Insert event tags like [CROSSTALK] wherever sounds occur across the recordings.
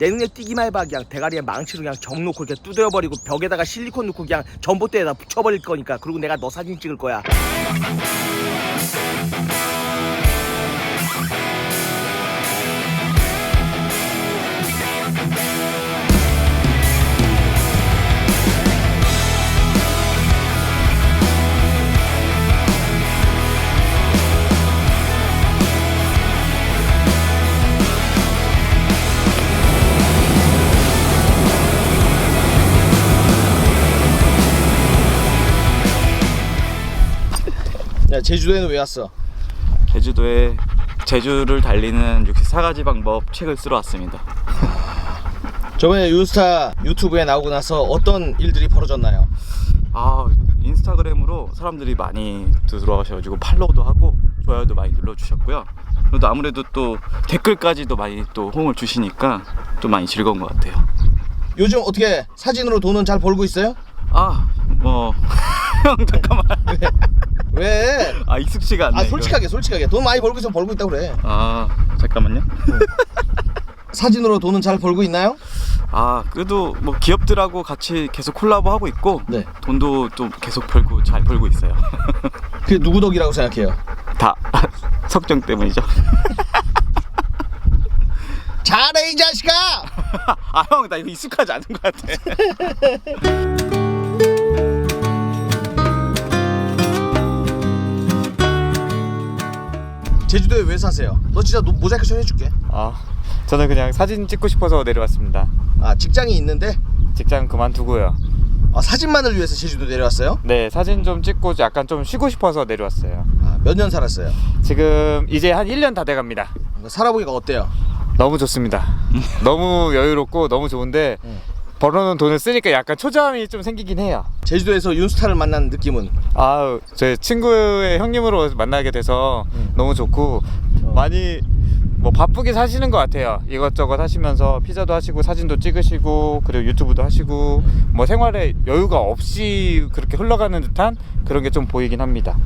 내 눈에 띄기만 해봐 그냥 대가리에 망치로 그냥 정 놓고 이렇게 두드려버리고 벽에다가 실리콘 넣고 그냥 전봇대에다 붙여버릴 거니까 그리고 내가 너 사진 찍을 거야 야 제주도에는 왜 왔어? 제주도에 제주를 달리는 64가지 방법 책을 쓰러 왔습니다. 저번에 유스타 유튜브에 나오고 나서 어떤 일들이 벌어졌나요? 아 인스타그램으로 사람들이 많이 들어와셔가지고 팔로우도 하고 좋아요도 많이 눌러주셨고요. 그래도 아무래도 또 댓글까지도 많이 또 호응을 주시니까 좀 많이 즐거운 것 같아요. 요즘 어떻게 사진으로 돈은 잘 벌고 있어요? 아 뭐 [LAUGHS] 형 잠깐만 왜? 아 익숙치가 않네. 아 이거. 솔직하게 솔직하게 돈 많이 벌고 있으면 벌고 있다고 그래 아 잠깐만요. 사진으로 돈은 잘 벌고 있나요? 아 그래도 뭐 기업들하고 같이 계속 콜라보 하고 있고 네 돈도 좀 계속 벌고 잘 벌고 있어요. [LAUGHS] 그게 누구 덕이라고 생각해요? 다 [LAUGHS] 석정 때문이죠. 잘해 이 자식아! [LAUGHS] 아 형 나 이거 익숙하지 않은 것 같아. 왜 사세요? 너 진짜 노- 모자이크 좀 해줄게 아, 저는 그냥 사진 찍고 싶어서 내려왔습니다. 아 직장이 있는데 직장 그만두고요. 아, 사진만을 위해서 제주도 내려왔어요? 네, 사진 좀 찍고 약간 좀 쉬고 싶어서 내려왔어요. 아, 몇 년 살았어요? 지금 이제 한 1년 다 돼갑니다. 살아보기가 어때요? 너무 좋습니다. [LAUGHS] 너무 여유롭고 너무 좋은데 음. 벌어놓은 돈을 쓰니까 약간 초조함이 좀 생기긴 해요. 제주도에서 윤스타를 만난 느낌은? 아, 제 친구의 형님으로 만나게 돼서 음. 너무 좋고 많이 뭐 바쁘게 사시는 것 같아요. 이것저것 하시면서 피자도 하시고 사진도 찍으시고 그리고 유튜브도 하시고 뭐 생활에 여유가 없이 그렇게 흘러가는 듯한 그런 게 좀 보이긴 합니다.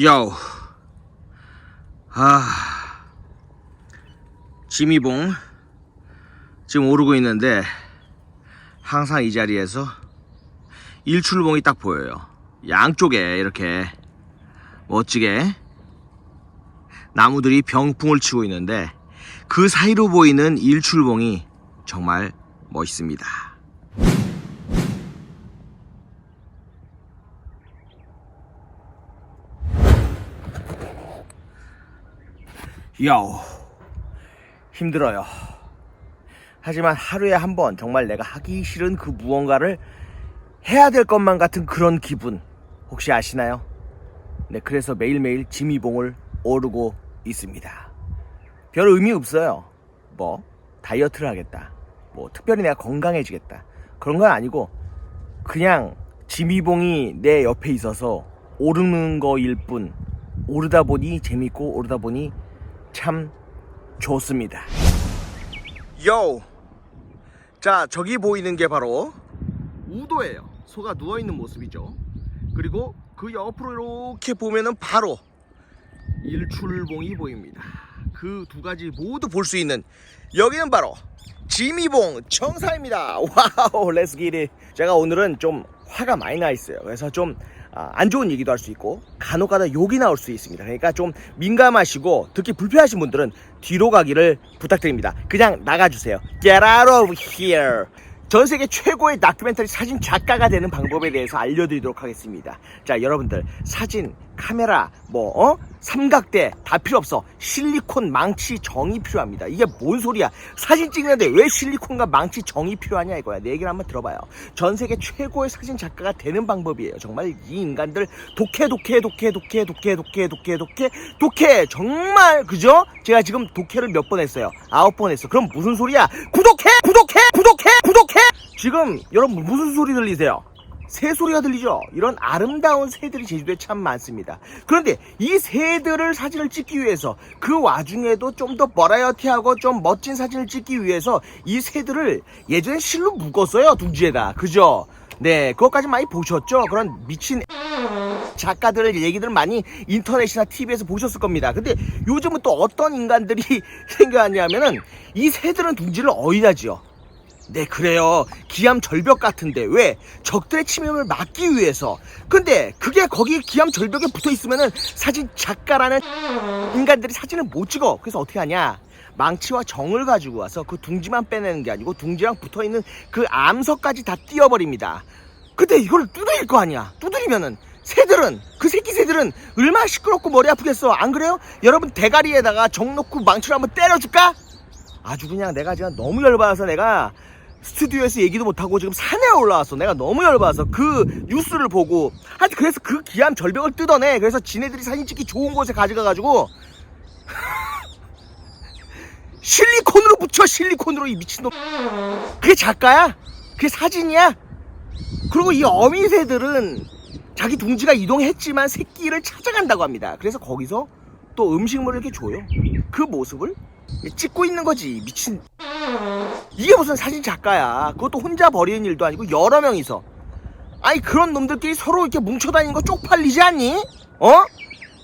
요. 아. 지미봉 지금 오르고 있는데 항상 이 자리에서 일출봉이 딱 보여요. 양쪽에 이렇게 멋지게 나무들이 병풍을 치고 있는데 그 사이로 보이는 일출봉이 정말 멋있습니다. 요 힘들어요. 하지만 하루에 한 번 정말 내가 하기 싫은 그 무언가를 해야 될 것만 같은 그런 기분 혹시 아시나요? 네, 그래서 매일매일 지미봉을 오르고 있습니다. 별 의미 없어요. 뭐 다이어트를 하겠다. 뭐 특별히 내가 건강해지겠다. 그런 건 아니고 그냥 지미봉이 내 옆에 있어서 오르는 거일 뿐 오르다 보니 재밌고 오르다 보니 참 좋습니다. 요! 자, 저기 보이는 게 바로 우도예요. 소가 누워 있는 모습이죠. 그리고 그 옆으로 이렇게 보면은 바로 일출봉이 보입니다. 그 두 가지 모두 볼 수 있는 여기는 바로 지미봉 청사입니다. [LAUGHS] 와우, 렛츠 기릿. 제가 오늘은 좀 화가 많이 나 있어요. 그래서 좀 아, 안 좋은 얘기도 할 수 있고 간혹가다 욕이 나올 수 있습니다. 그러니까 좀 민감하시고 듣기 불편하신 분들은 뒤로 가기를 부탁드립니다. 그냥 나가주세요. Get out of here. 전 세계 최고의 다큐멘터리 사진 작가가 되는 방법에 대해서 알려드리도록 하겠습니다. 자, 여러분들 사진, 카메라, 뭐 어? 삼각대 다 필요 없어. 실리콘, 망치, 정이 필요합니다. 이게 뭔 소리야? 사진 찍는데 왜 실리콘과 망치, 정이 필요하냐 이거야. 내 얘기를 한번 들어봐요. 전 세계 최고의 사진 작가가 되는 방법이에요. 정말 이 인간들 독해, 독해, 독해, 독해, 독해, 독해, 독해, 독해, 독해. 정말 그죠? 제가 지금 독해를 몇 번 했어요. 아홉 번 했어. 그럼 무슨 소리야? 구독해, 구독해, 구독해. 지금 여러분 무슨 소리 들리세요? 새 소리가 들리죠? 이런 아름다운 새들이 제주도에 참 많습니다. 그런데 이 새들을 사진을 찍기 위해서 그 와중에도 좀 더 버라이어티하고 좀 멋진 사진을 찍기 위해서 이 새들을 예전에 실로 묶었어요. 둥지에다. 그죠? 네, 그것까지 많이 보셨죠? 그런 미친 작가들의 얘기들 많이 인터넷이나 TV에서 보셨을 겁니다. 근데 요즘은 또 어떤 인간들이 [LAUGHS] 생겨났냐면은 이 새들은 둥지를 어디다 지어? 네, 그래요. 기암 절벽 같은데 왜? 적들의 침입을 막기 위해서. 근데 그게 거기 기암 절벽에 붙어 있으면은 사진 작가라는 인간들이 사진을 못 찍어. 그래서 어떻게 하냐? 망치와 정을 가지고 와서 그 둥지만 빼내는 게 아니고 둥지랑 붙어 있는 그 암석까지 다 띄워버립니다. 근데 이걸 두드릴 거 아니야. 두드리면은 새들은 그 새끼 새들은 얼마나 시끄럽고 머리 아프겠어. 안 그래요? 여러분 대가리에다가 정 놓고 망치로 한번 때려줄까? 아주 그냥 내가 지금 너무 열받아서 내가 스튜디오에서 얘기도 못하고 지금 산에 올라왔어. 내가 너무 열받아서 그 뉴스를 보고 하여튼 그래서 그 기암 절벽을 뜯어내. 그래서 지네들이 사진 찍기 좋은 곳에 가져가가지고 [LAUGHS] 실리콘으로 붙여 실리콘으로 이 미친놈. 그게 작가야? 그게 사진이야? 그리고 이 어미새들은 자기 둥지가 이동했지만 새끼를 찾아간다고 합니다. 그래서 거기서 또 음식물을 이렇게 줘요. 그 모습을 찍고 있는 거지 미친 이게 무슨 사진 작가야 그것도 혼자 버리는 일도 아니고 여러 명이서 아니 그런 놈들끼리 서로 이렇게 뭉쳐다니는 거 쪽팔리지 않니? 어?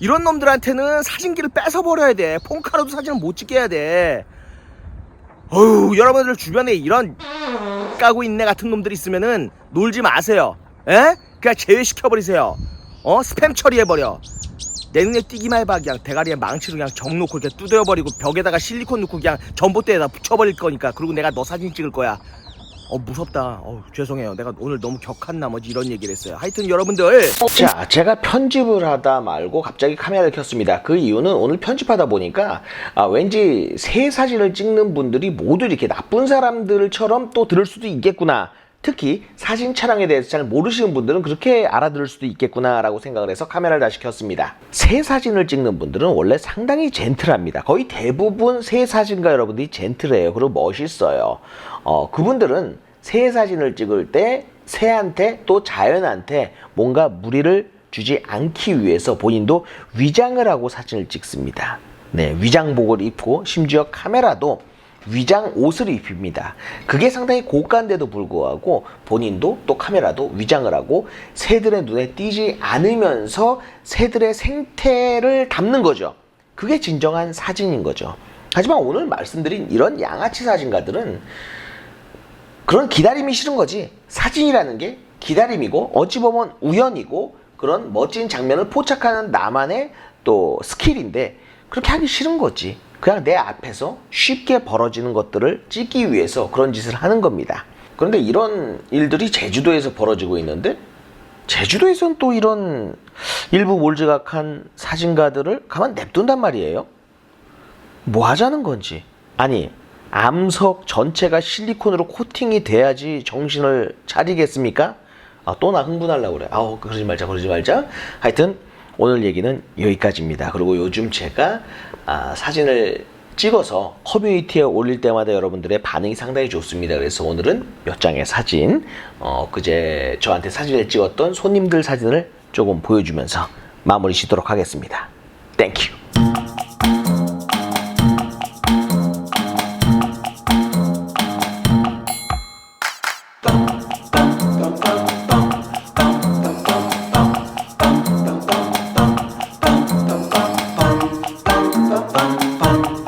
이런 놈들한테는 사진기를 뺏어버려야 돼 폰카로도 사진을 못 찍게 해야 돼 어휴 여러분들 주변에 이런 까고 있네 같은 놈들 있으면은 놀지 마세요 에? 그냥 제외시켜버리세요 어? 스팸 처리해버려 내 눈에 띄기만 해봐 그냥 대가리에 망치로 그냥 정 놓고 이렇게 두드려버리고 벽에다가 실리콘 넣고 그냥 전봇대에다 붙여버릴 거니까. 그리고 내가 너 사진 찍을 거야. 어 무섭다. 어 죄송해요. 내가 오늘 너무 격한 나머지 이런 얘기를 했어요. 하여튼 여러분들. 자 제가 편집을 하다 말고 갑자기 카메라를 켰습니다. 그 이유는 오늘 편집하다 보니까 아, 왠지 새 사진을 찍는 분들이 모두 이렇게 나쁜 사람들처럼 또 들을 수도 있겠구나 특히 사진 촬영에 대해서 잘 모르시는 분들은 그렇게 알아들을 수도 있겠구나라고 생각을 해서 카메라를 다시 켰습니다. 새 사진을 찍는 분들은 원래 상당히 젠틀합니다. 거의 대부분 새 사진가 여러분들이 젠틀해요. 그리고 멋있어요. 어, 그분들은 새 사진을 찍을 때 새한테 또 자연한테 뭔가 무리를 주지 않기 위해서 본인도 위장을 하고 사진을 찍습니다. 네, 위장복을 입고 심지어 카메라도 위장 옷을 입힙니다. 그게 상당히 고가인데도 불구하고 본인도 또 카메라도 위장을 하고 새들의 눈에 띄지 않으면서 새들의 생태를 담는 거죠. 그게 진정한 사진인 거죠. 하지만 오늘 말씀드린 이런 양아치 사진가들은 그런 기다림이 싫은 거지. 사진이라는 게 기다림이고 어찌 보면 우연이고 그런 멋진 장면을 포착하는 나만의 또 스킬인데 그렇게 하기 싫은 거지. 그냥 내 앞에서 쉽게 벌어지는 것들을 찍기 위해서 그런 짓을 하는 겁니다. 그런데 이런 일들이 제주도에서 벌어지고 있는데 제주도에선 또 이런 일부 몰지각한 사진가들을 가만 냅둔단 말이에요. 뭐 하자는 건지. 아니, 암석 전체가 실리콘으로 코팅이 돼야지 정신을 차리겠습니까? 아, 또 나 흥분하려고 그래. 아우, 그러지 말자, 그러지 말자. 하여튼, 오늘 얘기는 여기까지입니다. 그리고 요즘 제가 아, 사진을 찍어서 커뮤니티에 올릴 때마다 여러분들의 반응이 상당히 좋습니다. 그래서 오늘은 몇 장의 사진, 어, 그제 저한테 사진을 찍었던 손님들 사진을 조금 보여주면서 마무리 짓도록 하겠습니다. パンパン